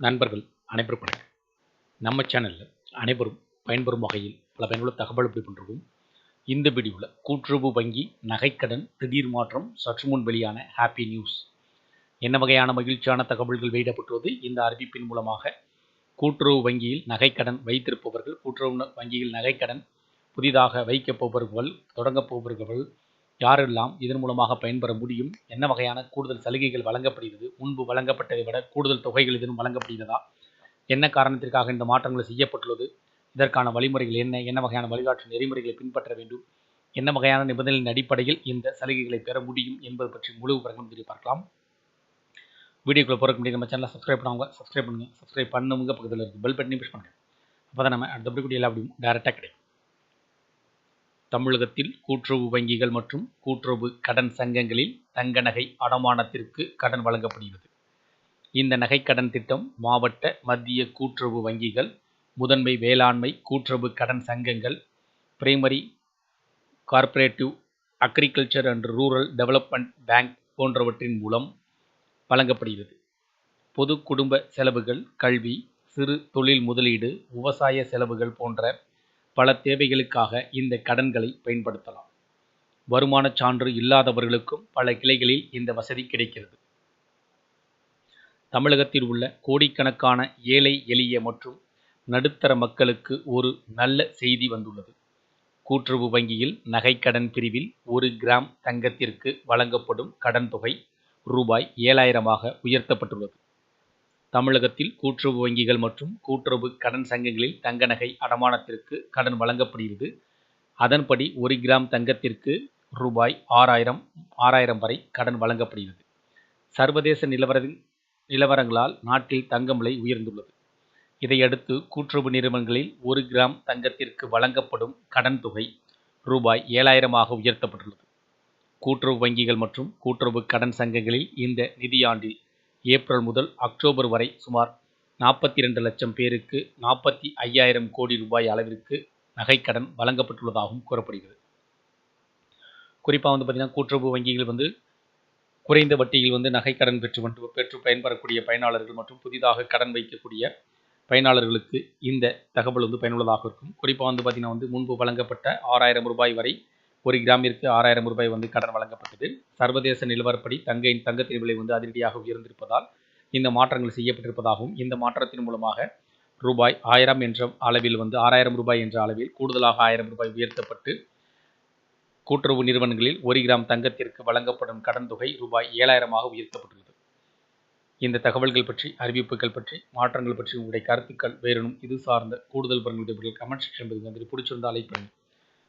நண்பர்கள் அனைவரும் வணக்கம். நம்ம சேனலில் அனைவரும் பயன்பெறும் வகையில் பல பயனுள்ள தகவல் எப்படி பண்ணுறோம் இந்த வீடியோவில் கூட்டுறவு வங்கி நகைக்கடன் திடீர் மாற்றம் சற்று முன் வெளியான ஹாப்பி நியூஸ் என்ன வகையான மகிழ்ச்சியான தகவல்கள் வெளியிடப்பட்டுள்ளது? இந்த அறிவிப்பின் மூலமாக கூட்டுறவு வங்கியில் நகைக்கடன் வைத்திருப்பவர்கள் கூட்டுறவு வங்கியில் நகைக்கடன் புதிதாக வைக்கப் போபவர்கள் தொடங்கப் போபவர்கள் யாரெல்லாம் இதன் மூலமாக பயன்பெற முடியும்? என்ன வகையான கூடுதல் சலுகைகள் வழங்கப்படுகிறது? முன்பு வழங்கப்பட்டதை விட கூடுதல் தொகைகள் எதுவும் வழங்கப்படுகிறதா? என்ன காரணத்திற்காக இந்த மாற்றங்கள் செய்யப்பட்டுள்ளது? இதற்கான வழிமுறைகள் என்ன? என்ன வகையான வழிகாட்டு நெறிமுறைகளை பின்பற்ற வேண்டும்? என்ன வகையான நிபந்தனையின் அடிப்படையில் இந்த சலுகைகளை பெற முடியும் என்பது பற்றி முழு விவரங்களும் தெரிய பார்க்கலாம். வீடியோக்குள்ளே போகிறக்கு முடியும் நம்ம சேனலை சப்ஸ்கிரைப் பண்ணுவாங்க சப்ஸ்கிரைப் பண்ணுங்கள் சப்ஸ்கிரைப் பண்ணுங்க பக்கத்தில் இருக்குது பெல் பட்டனையும் ப்ரெஸ் பண்ணுங்கள் அப்போ தான் நம்ம அடுத்த வீடியோ எல்லா அப்படியும் டேரெக்டாக கிடைக்கும். தமிழகத்தில் கூட்டுறவு வங்கிகள் மற்றும் கூட்டுறவு கடன் சங்கங்களில் தங்க நகை அடமானத்திற்கு கடன் வழங்கப்படுகிறது. இந்த நகைக்கடன் திட்டம் மாவட்ட மத்திய கூட்டுறவு வங்கிகள் முதன்மை வேளாண்மை கூட்டுறவு கடன் சங்கங்கள் primary cooperative agriculture and rural development bank போன்றவற்றின் மூலம் வழங்கப்படுகிறது. பொது குடும்ப செலவுகள் கல்வி சிறு தொழில் முதலீடு விவசாய செலவுகள் போன்ற பல தேவைகளுக்காக இந்த கடன்களை பயன்படுத்தலாம். வருமான சான்று இல்லாதவர்களுக்கும் பல கிளைகளில் இந்த வசதி கிடைக்கிறது. தமிழகத்தில் உள்ள கோடிக்கணக்கான ஏழை எளிய மற்றும் நடுத்தர மக்களுக்கு ஒரு நல்ல செய்தி வந்துள்ளது. கூட்டுறவு வங்கியில் நகைக்கடன் பிரிவில் ஒரு கிராம் தங்கத்திற்கு வழங்கப்படும் கடன் தொகை ரூபாய் ஏழாயிரமாக உயர்த்தப்பட்டுள்ளது. தமிழகத்தில் கூட்டுறவு வங்கிகள் மற்றும் கூட்டுறவு கடன் சங்கங்களில் தங்க நகை அடமானத்திற்கு கடன் வழங்கப்படுகிறது. அதன்படி ஒரு கிராம் தங்கத்திற்கு ரூபாய் ஆறாயிரம் ஆறாயிரம் வரை கடன் வழங்கப்படுகிறது. சர்வதேச நிலவர நிலவரங்களால் நாட்டில் தங்கம் விலை உயர்ந்துள்ளது. இதையடுத்து கூட்டுறவு நிறுவனங்களில் ஒரு கிராம் தங்கத்திற்கு வழங்கப்படும் கடன் தொகை ரூபாய் ஏழாயிரமாக உயர்த்தப்பட்டுள்ளது. கூட்டுறவு வங்கிகள் மற்றும் கூட்டுறவு கடன் சங்கங்களில் இந்த நிதியாண்டில் ஏப்ரல் முதல் அக்டோபர் வரை சுமார் நாற்பத்தி ரெண்டு லட்சம் பேருக்கு நாற்பத்தி ஐயாயிரம் கோடி ரூபாய் அளவிற்கு நகைக்கடன் வழங்கப்பட்டுள்ளதாகவும் கூறப்படுகிறது. குறிப்பாக வந்து பார்த்திங்கன்னா கூட்டுறவு வங்கிகள் வந்து குறைந்த வட்டியில் வந்து நகைக்கடன் பெற்று வந்து பெற்று பயன்பெறக்கூடிய பயனாளர்கள் மற்றும் புதிதாக கடன் வைக்கக்கூடிய பயனாளர்களுக்கு இந்த தகவல் வந்து பயனுள்ளதாக இருக்கும். குறிப்பாக வந்து பார்த்திங்கன்னா வந்து முன்பு வழங்கப்பட்ட ஆறாயிரம் ரூபாய் வரை ஒரு கிராமிற்கு ஆறாயிரம் ரூபாய் வந்து கடன் வழங்கப்பட்டது. சர்வதேச நிலவரப்படி தங்கையின் தங்கத்தின் விலை வந்து அதிரடியாக உயர்ந்திருப்பதால் இந்த மாற்றங்கள் செய்யப்பட்டிருப்பதாகவும் இந்த மாற்றத்தின் மூலமாக ரூபாய் ஆயிரம் என்ற அளவில் வந்து ஆறாயிரம் ரூபாய் என்ற அளவில் கூடுதலாக ஆயிரம் ரூபாய் உயர்த்தப்பட்டு கூட்டுறவு நிறுவனங்களில் ஒரு கிராம் தங்கத்திற்கு வழங்கப்படும் கடன் தொகை ரூபாய் ஏழாயிரமாக உயர்த்தப்பட்டுள்ளது. இந்த தகவல்கள் பற்றி அறிவிப்புகள் பற்றி மாற்றங்கள் பற்றி உங்களுடைய கருத்துக்கள் வேறனும் இது சார்ந்த கூடுதல் பலன்கள் கமெண்ட் செக்ஷன் பதிவு பிடிச்சிருந்தால் லைக் பண்ணுங்கள்